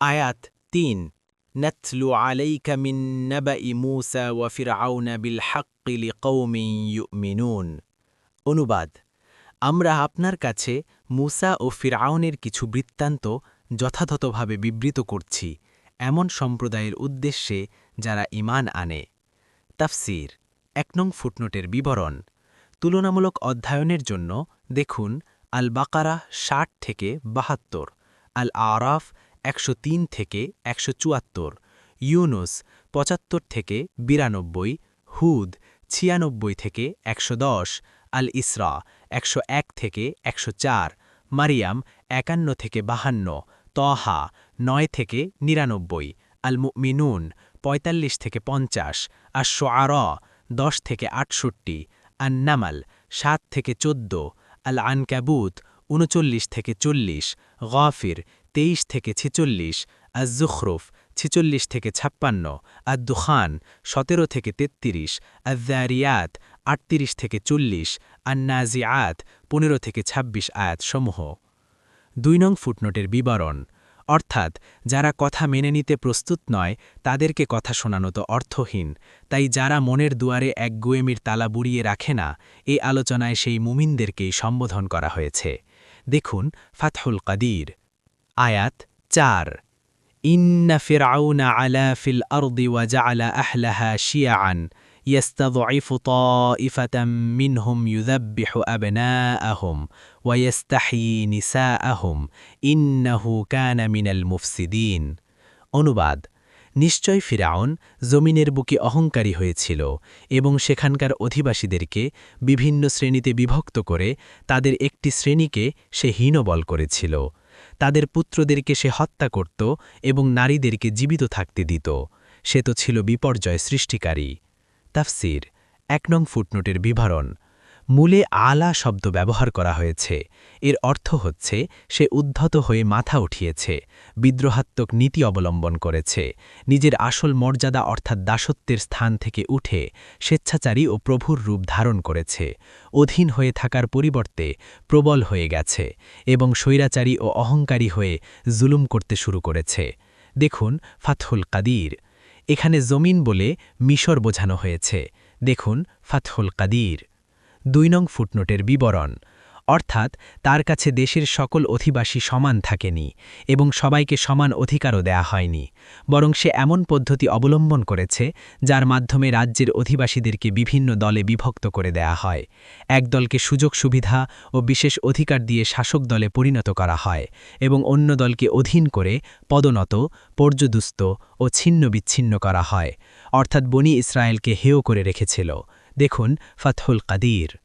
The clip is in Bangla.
আয়াত তিন নথলু আলাইকামিন মিন নাবাই মুসা ওয়া ফিরআউনা বিল হাক্কি লিকৌমিন ইউমিনুন। অনুবাদ, আমরা আপনার কাছে মুসা ও ফিরাউনের কিছু বৃত্তান্ত যথাযথভাবে বিবৃত করছি এমন সম্প্রদায়ের উদ্দেশ্যে যারা ইমান আনে। তাফসির, এক নং ফুটনোটের বিবরণ, তুলনামূলক অধ্যয়নের জন্য দেখুন আল বাকারা ষাট থেকে বাহাত্তর আল আরাফ একশো তিন থেকে একশো চুয়াত্তর, ইউনুস পঁচাত্তর থেকে বিরানব্বই, হুদ ছিয়ানব্বই থেকে একশো দশ আল ইসরা একশো এক থেকে একশো চার, মারিয়াম একান্ন থেকে বাহান্ন, তহা নয় থেকে নিরানব্বই আল মিনুন পঁয়তাল্লিশ থেকে পঞ্চাশ আর শোয়ার দশ থেকে আটষট্টি আন নামাল সাত থেকে চোদ্দ আল আনকাবুত উনচল্লিশ থেকে চল্লিশ, গফির তেইশ থেকে ছেচল্লিশ আজ জুখরুফ ছেচল্লিশ থেকে ছাপ্পান্ন আদ দুখান সতেরো থেকে তেত্রিশ আদারিয়াত আটত্রিশ থেকে চল্লিশ আন্নাজিয়াত পনেরো থেকে ২৬ আয়াত সমূহ দুই নং ফুটনোটের বিবরণ, অর্থাৎ যারা কথা মেনে নিতে প্রস্তুত নয়, তাদেরকে কথা শোনানো তো অর্থহীন, তাই যারা মনের দুয়ারে এক গুয়েমির তালা বুড়িয়ে রাখে না, এ আলোচনায় সেই মুমিনদেরকেই সম্বোধন করা হয়েছে। দেখুন ফাতহুল কাদির। আয়াত চার ইন্ন ফিরআউন আলা ফিল আরদি ওয়াজাআল আহলাহা শিয়াআন يستضعف طائفة منهم يذبح أبناءهم ويستحيي نساءهم إنه كان من المفسدين অনুবাদ নিশ্চয় ফিরাউন জমিনের বুকে অহংকারী হয়েছিল এবং সেখানকার অধিবাসীদেরকে বিভিন্ন শ্রেণীতে বিভক্ত করে তাদের একটি শ্রেণীকে সে হীনবল করেছিল তাদের পুত্রদেরকে সে হত্যা করত এবং নারীদেরকে জীবিত থাকতে দিত। সে তো ছিল বিপর্যয় সৃষ্টিকারী। তাফসির, এক নং ফুটনোটের বিবরণ। মূলে আলা শব্দ ব্যবহার করা হয়েছে। এর অর্থ হচ্ছে, সে উদ্ধত হয়ে মাথা উঠিয়েছে, বিদ্রোহাত্মক নীতি অবলম্বন করেছে, নিজের আসল মর্যাদা অর্থাৎ দাসত্বের স্থান থেকে উঠে স্বেচ্ছাচারী ও প্রভুর রূপ ধারণ করেছে, অধীন হয়ে থাকার পরিবর্তে প্রবল হয়ে গেছে এবং স্বৈরাচারী ও অহংকারী হয়ে জুলুম করতে শুরু করেছে। দেখুন, ফাতহুল কাদির। এখানে জমিন বলে মিশর বোঝানো হয়েছে। দেখুন, ফাতহুল কাদির। দুই নং ফুটনোটের বিবরণ, অর্থাৎ তার কাছে দেশের সকল অধিবাসী সমান থাকেনি এবং সবাইকে সমান অধিকারও দেয়া হয়নি, বরং সে এমন পদ্ধতি অবলম্বন করেছে যার মাধ্যমে রাজ্যের অধিবাসীদেরকে বিভিন্ন দলে বিভক্ত করে দেয়া হয়। এক দলকে সুযোগ সুবিধা ও বিশেষ অধিকার দিয়ে শাসক দলে পরিণত করা হয় এবং অন্য দলকে অধীন করে পদনত পর্যদুস্ত ও ছিন্ন বিচ্ছিন্ন করা হয়, অর্থাৎ বনি ইসরায়েলকে হেয় করে রেখেছিল। দেখুন ফতহুল কাদির।